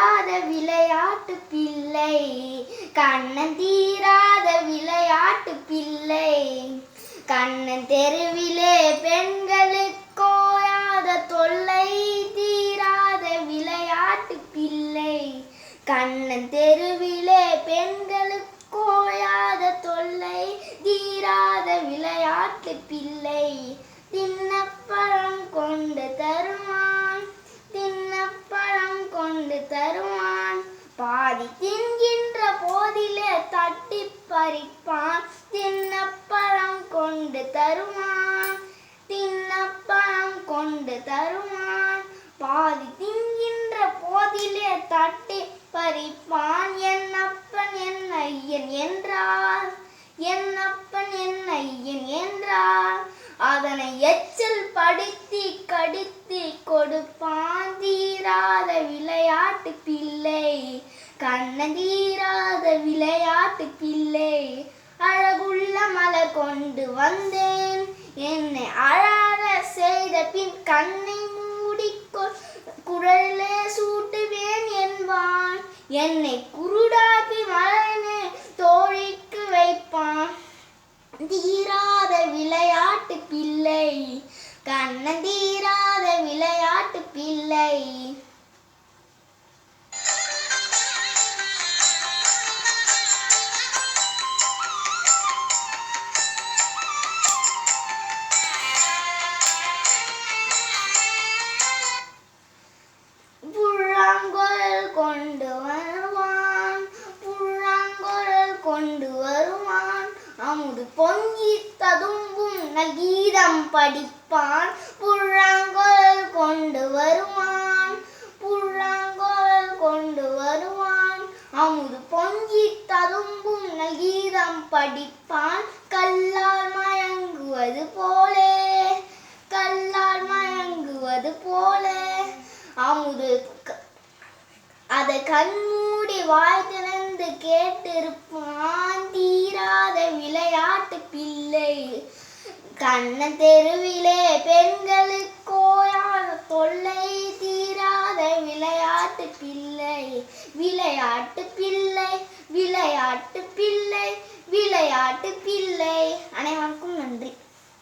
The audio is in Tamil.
தீராத விளையாட்டு பிள்ளை. கண்ணன் தீராத விளையாட்டு பிள்ளை. கண்ணன் தெருவிலே பெண்களுக்கோ யாத தொல்லை. தீராத விளையாட்டு பிள்ளை. கண்ணன் தெருவிலே பெண்களுக்கோ யாத தொல்லை. தீராத விளையாட்டு பிள்ளை. தின்னப்பழம் கொ பாதி தின்கின்ற போதிலே தட்டி பறிப்பான். தின்னப்பழம் கொண்டு தருவான். தின்னப்பழம் கொண்டு தருவான். பாதி தின்கின்ற போதிலே தட்டி பறிப்பான். என் அப்பன் என் ஐயன் என்றார். என் அப்பன் என் ஐயன் என்றார். அதனை எச்சில் படுத்தி கடித்து கொடுப்பான். கண்ணதீராத விளையாட்டு பிள்ளை அழகுள்ள மலர் கொண்டு வந்தேன். என்னை அழாத செய்த பின் கண்ணை மூடிக்கொ குழலே சூட்டுவேன் என்பான். என்னை குருடாக்கி மலனே தோழிக்கு வைப்பான். தீராத விளையாட்டு பிள்ளை கண்ணன் தீராத விளையாட்டு பிள்ளை கொண்டு வருவான். புல்லாங்குழல் கொண்டு வருவான். அமுது பொங்கி ததும்பும் நகீதம் படிப்பான். புல்லாங்குழல் கொண்டு வருவான். புல்லாங்குழல் கொண்டு வருவான். அமுது பொங்கி ததும்பும் நகீதம் படிப்பான். கல்லால் மயங்குவது போலே. கல்லால் மயங்குவது போலே. அமுது அதை கண்மூடி வாய் திறந்து கேட்டிருப்பான் தீராத விளையாட்டு பிள்ளை. கண்ண தெருவிலே பெண்களுக்கோயாத தொல்லை தீராத விளையாட்டு பிள்ளை. விளையாட்டு பிள்ளை விளையாட்டு பிள்ளை விளையாட்டு பிள்ளை. அனைவருக்கும் நன்றி.